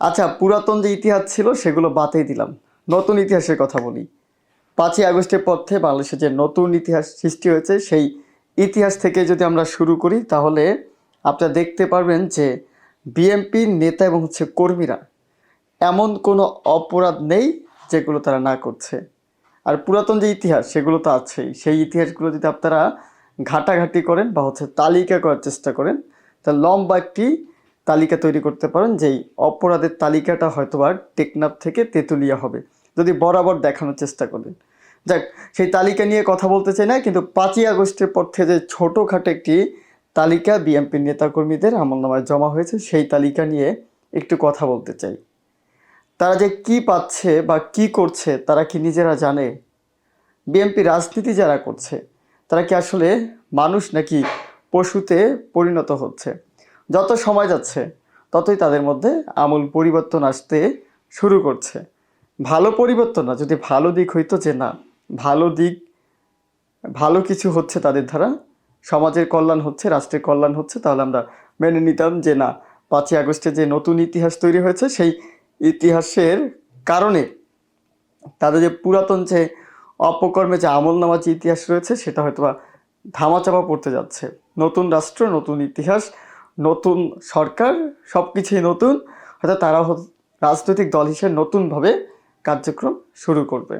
আচ্ছা পুরাতন যে ইতিহাস ছিল সেগুলো বাতিল দিলাম। নতুন ইতিহাসের কথা বলি। পাঁচই আগস্টের পর থেকে বাংলাদেশে যে নতুন ইতিহাস সৃষ্টি হয়েছে, সেই ইতিহাস থেকে যদি আমরা শুরু করি, তাহলে আপনারা দেখতে পারবেন যে বিএনপির নেতা এবং হচ্ছে কর্মীরা এমন কোনো অপরাধ নেই যেগুলো তারা না করছে। আর পুরাতন যে ইতিহাস, সেগুলো তো আছেই। সেই ইতিহাসগুলো যদি আপনারা ঘাটাঘাটি করেন বা হচ্ছে তালিকা করার চেষ্টা করেন তা লম্বা একটি তালিকা তৈরি করতে পারেন যেই অপরাধের তালিকাটা হয়তো আর টেকনাফ থেকে তেঁতুলিয়া হবে। যদি বরাবর দেখানোর চেষ্টা করেন। যাক, সেই তালিকা নিয়ে কথা বলতে চাই না, কিন্তু পাঁচই আগস্টের পর থেকে যে ছোটোখাটো একটি তালিকা বিএনপির নেতাকর্মীদের আমলনামায় জমা হয়েছে, সেই তালিকা নিয়ে একটু কথা বলতে চাই। তারা যে কি পাচ্ছে বা কি করছে, তারা কি নিজেরা জানে? বিএনপি রাজনীতি যারা করছে, তারা কি আসলে মানুষ নাকি পশুতে পরিণত হচ্ছে? যত সময় যাচ্ছে, ততই তাদের মধ্যে আমূল পরিবর্তন আসতে শুরু করছে। ভালো পরিবর্তন না, যদি ভালো দিক হইতো যে না, ভালো দিক, ভালো কিছু হচ্ছে তাদের দ্বারা, সমাজের কল্যাণ হচ্ছে, রাষ্ট্রের কল্যাণ হচ্ছে, তাহলে আমরা মেনে নিতাম যে না, পাঁচই আগস্টে যে নতুন ইতিহাস তৈরি হয়েছে, সেই ইতিহাসের কারণে তাদের যে পুরাতন যে অপকর্মে যে আমলনামা যে ইতিহাস রয়েছে, সেটা হয়তো বা ধামাচাপা পড়তে যাচ্ছে। নতুন রাষ্ট্র, নতুন ইতিহাস নতুন সরকার সব কিছুই নতুন, হয়তো তারা রাজনৈতিক দল হিসেবে নতুনভাবে কার্যক্রম শুরু করবে।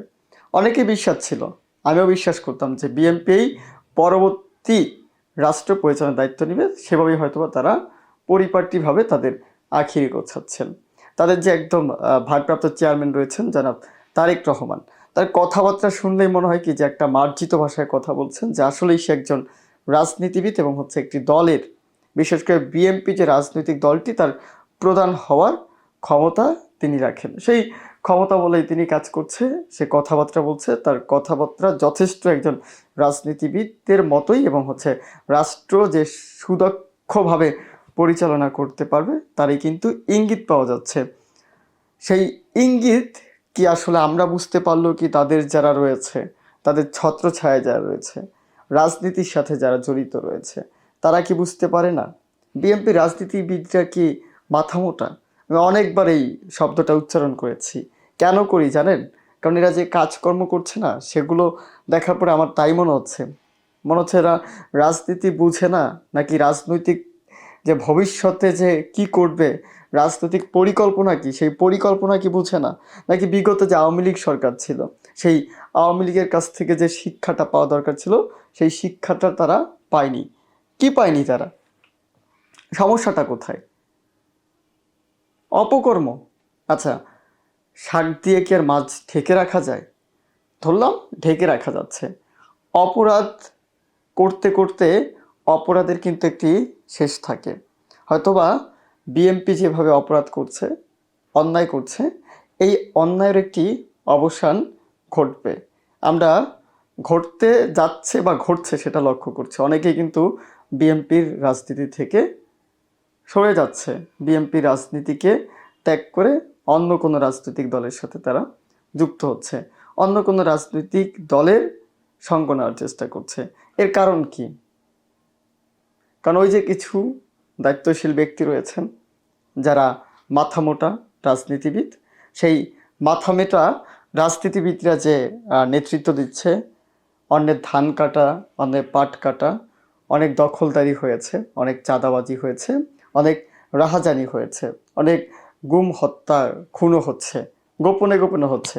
অনেকে বিশ্বাস ছিল, আমিও বিশ্বাস করতাম যে বিএনপি পরবর্তী রাষ্ট্র পরিচালনার দায়িত্ব নেবে, সেভাবেই হয়তোবা তারা পরিপাটিভাবে তাদের আখিরি গোছাচ্ছেন। তাদের যে একদম ভারপ্রাপ্ত চেয়ারম্যান রয়েছেন জনাব তারেক রহমান, তার কথাবার্তা শুনলেই মনে হয় কি যে একটা মার্জিত ভাষায় কথা বলছেন, যে আসলেই সে একজন রাজনীতিবিদ এবং হচ্ছে একটি দলের বিশেষ করে বিএনপি যে রাজনৈতিক দলটি, তার প্রধান হওয়ার ক্ষমতা তিনি রাখেন। সেই ক্ষমতা বলেই তিনি কাজ করছে, সে কথাবার্তা বলছে, তার কথাবার্তা যথেষ্ট একজন রাজনীতিবিদদের মতোই এবং হচ্ছে রাষ্ট্র যে সুদক্ষভাবে পরিচালনা করতে পারবে, তারই কিন্তু ইঙ্গিত পাওয়া যাচ্ছে। সেই ইঙ্গিত কি আসলে আমরা বুঝতে পারল কি তাদের যারা রয়েছে, তাদের ছত্রছায়া যারা রয়েছে, রাজনীতির সাথে যারা জড়িত রয়েছে? তারা কি বুঝতে পারে না? বিএনপি রাজনীতিবিদরা কি মাথা মোটা? আমি অনেকবার এই শব্দটা উচ্চারণ করেছি। কেন করি জানেন? কারণ এরা যে কাজকর্ম করছে না, সেগুলো দেখার পরে আমার তাই মনে হচ্ছে। মনে হচ্ছে এরা রাজনীতি বুঝে না, নাকি রাজনৈতিক যে ভবিষ্যতে যে কি করবে, রাজনৈতিক পরিকল্পনা কি, সেই পরিকল্পনা কি বুঝে না, নাকি বিগত যে আওয়ামী লীগ সরকার ছিল, সেই আওয়ামী লীগের কাছ থেকে যে শিক্ষাটা পাওয়া দরকার ছিল, সেই শিক্ষাটা তারা পায়নি। কি পায়নি তারা? সমস্যাটা কোথায়? অপকর্ম? আচ্ছা শাক দিয়ে কি আর মাছ ঢেকে রাখা যায়? ধরলাম ঢেকে রাখা যাচ্ছে। অপরাধ করতে করতে অপরাধের কিন্তু একটি শেষ থাকে। হয়তোবা বিএমপি যেভাবে অপরাধ করছে, অন্যায় করছে, এই অন্যায়ের একটি অবসান ঘটবে। আমরা ঘটতে যাচ্ছে বা ঘটছে সেটা লক্ষ্য করছে। অনেকেই কিন্তু বিএমপির রাজনীতি থেকে সরে যাচ্ছে। বিএমপি রাজনীতিকে ত্যাগ করে অন্য কোনো রাজনৈতিক দলের সাথে তারা যুক্ত হচ্ছে। অন্য কোনো রাজনৈতিক দলের সঙ্গ নেওয়ার চেষ্টা করছে। এর কারণ কি? কারণ ওই যে কিছু দায়িত্বশীল ব্যক্তি রয়েছেন, যারা মাথামোটা রাজনীতিবিদ, সেই মাথা মাথামেটা রাজনীতিবিদরা যে নেতৃত্ব দিচ্ছে, অন্যের ধান কাটা, অন্যের পাট কাটা অনেক দখলদারি হয়েছে, অনেক চাঁদাবাজি হয়েছে, অনেক রাহাজানি হয়েছে, অনেক গুম হত্যা খুনও হচ্ছে, গোপনে গোপনে হচ্ছে।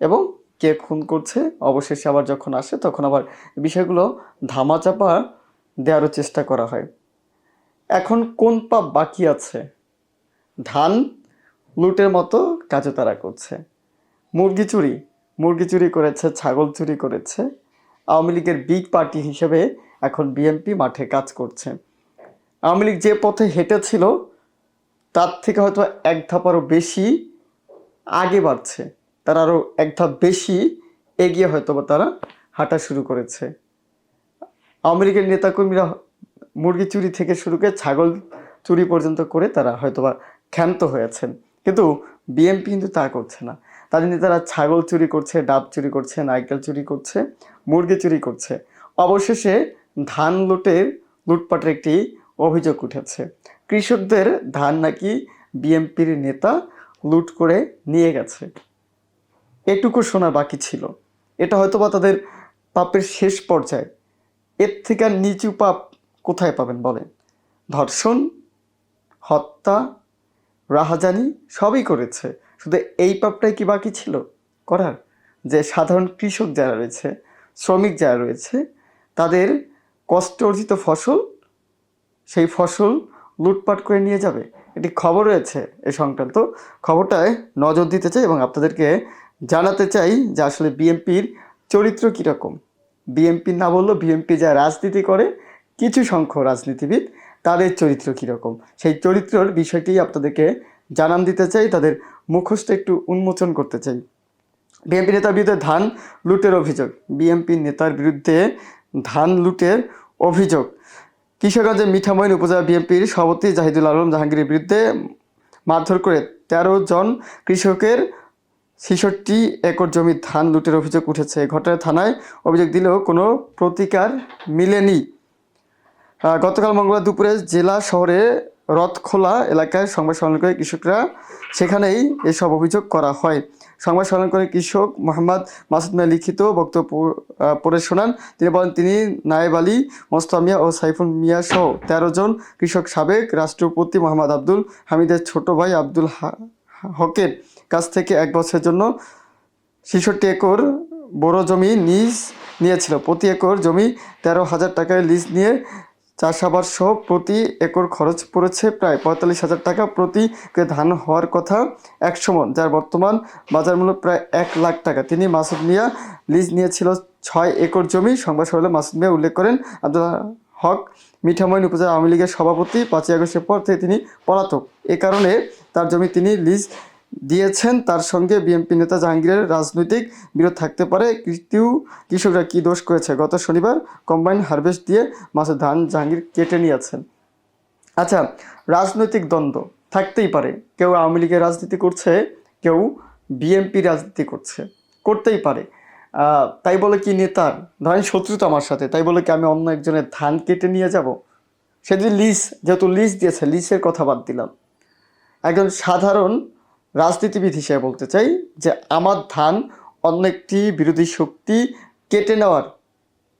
এবং কে খুন করছে, অবশেষে আবার যখন আসে তখন আবার বিষয়গুলো ধামাচাপা দেওয়ারও চেষ্টা করা হয়। এখন কোন পাপ বাকি আছে? ধান, লুটের মতো কাজও তারা করছে। মুরগি চুরি মুরগি চুরি করেছে, ছাগল চুরি করেছে। আওয়ামী লীগের বিগ পার্টি হিসেবে এখন বিএনপি মাঠে কাজ করছে। আওয়ামী লীগ যে পথে হেঁটেছিল, তার থেকে হয়তো এক ধাপ আরও বেশি আগে বাড়ছে। তারা আরও এক ধাপ বেশি এগিয়ে হয়তো বা তারা হাঁটা শুরু করেছে। আওয়ামী লীগের নেতাকর্মীরা মুরগি চুরি থেকে শুরু করে ছাগল চুরি পর্যন্ত করে তারা হয়তোবা ক্ষান্ত হয়েছেন। কিন্তু বিএনপি কিন্তু তা করছে না। তাদের নেতারা ছাগল চুরি করছে, ডাব চুরি করছে, নারকেল চুরি করছে, মুরগি চুরি করছে। অবশেষে ধান লুটের লুটপাটের একটি অভিযোগ উঠেছে। কৃষকদের ধান নাকি বিএনপির নেতা লুট করে নিয়ে গেছে। এটুকু শোনা বাকি ছিল। এটা হয়তো বা তাদের পাপের শেষ পর্যায়ে। এর থেকে আর নিচু পাপ কোথায় পাবেন বলেন? ধর্ষণ, হত্যা, রাহাজানি সবই করেছে। শুধু এই পাপটাই কি বাকি ছিল করার? যে সাধারণ কৃষক যারা রয়েছে, শ্রমিক যারা রয়েছে, তাদের কষ্ট অর্জিত ফসল, সেই ফসল লুটপাট করে নিয়ে যাবে। এটি খবর রয়েছে এ সংক্রান্ত। খবরটায় নজর দিতে চাই এবং আপনাদেরকে জানাতে চাই যে আসলে বিএনপির চরিত্র কীরকম। বিএনপি না বললেও বিএনপি যা রাজনীতি করে, কিছু সংখ্যক রাজনীতিবিদ তাদের চরিত্র কীরকম। সেই চরিত্রর বিষয়টি আপনাদেরকে জানান দিতে চাই, তাদের মুখোশটা একটু উন্মোচন করতে চাই। বিএনপি নেতার বিরুদ্ধে ধান লুটের অভিযোগ। বিএনপি নেতার বিরুদ্ধে ধান লুটের অভিযোগ। কিশোরগঞ্জের মিঠামইন উপজেলা বিএনপির সভাপতি জাহিদুল আলম জাহাঙ্গীরের বিরুদ্ধে মারধর করে তেরো জন কৃষকের ছেষট্টি একর জমি ধান লুটের অভিযোগ উঠেছে। ঘটনায় থানায় অভিযোগ দিলেও কোনো প্রতিকার মিলেনি। গতকাল মঙ্গলবার দুপুরে জেলা শহরে রথখোলা এলাকায় সংবাদ সম্মেলন করে কৃষকরা সেখানেই এসব অভিযোগ করা হয়। সংবাদ সম্মেলন করে কৃষক মোহাম্মদ মাসুদ মিয়া লিখিত বক্তব্য পড়ে শোনান। তিনি বলেন, তিনি নায়েব আলী, মোস্তফা মিয়া ও সাইফুল মিয়া সহ তেরো জন কৃষক সাবেক রাষ্ট্রপতি মোহাম্মদ আব্দুল হামিদের ছোট ভাই আব্দুল হকের কাছ থেকে এক বছরের জন্য ছেষট্টি একর বড় জমি লিজ নিয়েছিল। প্রতি একর জমি তেরো হাজার টাকায় লিজ নিয়ে চাষাবাদ সহ প্রতি একর খরচ পড়েছে প্রায় পঁয়তাল্লিশ হাজার টাকা প্রতি ধান হওয়ার কথা একশো মন, যার বর্তমান বাজার মূল্য প্রায় এক লাখ টাকা। তিনি মাসুদ মিয়া লিজ নিয়েছিল ছয় একর জমি। সংবাদ সম্মেলনে মাসুদ মিয়া উল্লেখ করেন, আব্দুল হক মিঠামইন উপজেলা আওয়ামী লীগের সভাপতি পাঁচই আগস্টের পর থেকে তিনি পলাতক। এ কারণে তার জমি তিনি লিজ দিয়েছেন, তার সঙ্গে বিএনপি নেতা জাহাঙ্গীরের রাজনৈতিক বিরোধ থাকতে পারে। কৃতিও কৃষকরা কী দোষ করেছে? গত শনিবার কম্বাইন হারভেস্ট দিয়ে মাসের ধান জাহাঙ্গীর কেটে নিয়েছেন। আচ্ছা রাজনৈতিক দ্বন্দ্ব থাকতেই পারে। কেউ আওয়ামী লীগের রাজনীতি করছে, কেউ বিএনপি রাজনীতি করছে, করতেই পারে। তাই বলে কি নেতার? ধরেন শত্রুতা আমার সাথে, তাই বলে কি আমি অন্য একজনের ধান কেটে নিয়ে যাব? সেদিন লিস, যেহেতু লিস দিয়েছে, লিসের কথা বাদ দিলাম। একজন সাধারণ রাজনীতিবিদ হিসেবে বলতে চাই যে আমার ধান অন্য একটি বিরোধী শক্তি কেটে নেওয়ার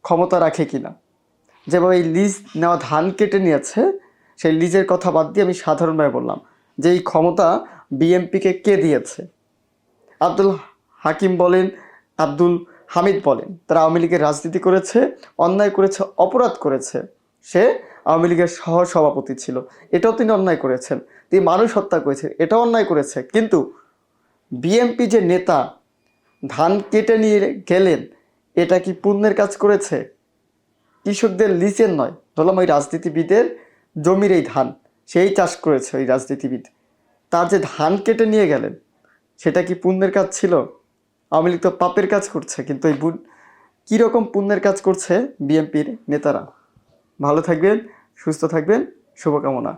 ক্ষমতা রাখে কিনা যেভাবে এই লিজ নেওয়া ধান কেটে নিয়েছে, সেই লিজের কথা বাদ দিয়ে আমি সাধারণভাবে বললাম যে এই ক্ষমতা বিএমপিকে কে দিয়েছে? আব্দুল হাকিম বলেন, আব্দুল হামিদ বলেন, তারা আওয়ামী লীগের রাজনীতি করেছে, অন্যায় করেছে, অপরাধ করেছে। সে আওয়ামী লীগের সহ সভাপতি ছিল। এটাও তিনি অন্যায় করেছেন। তিনি মানুষ হত্যা করেছেন এটাও অন্যায় করেছে। কিন্তু বিএমপি যে নেতা, ধান কেটে নিয়ে গেলেন, এটা কি পুণ্যের কাজ করেছে? কৃষকদের লিচের নয়, ধরলাম ওই রাজনীতিবিদের জমির এই ধান, সেই চাষ করেছে ওই রাজনীতিবিদ। তার যে ধান কেটে নিয়ে গেলেন, সেটা কি পুণ্যের কাজ ছিল? আওয়ামী লীগ তো পাপের কাজ করছে, কিন্তু এই কীরকম পুণ্যের কাজ করছে বিএনপির নেতারা? ভালো থাকবেন, সুস্থ থাকবেন, শুভকামনা।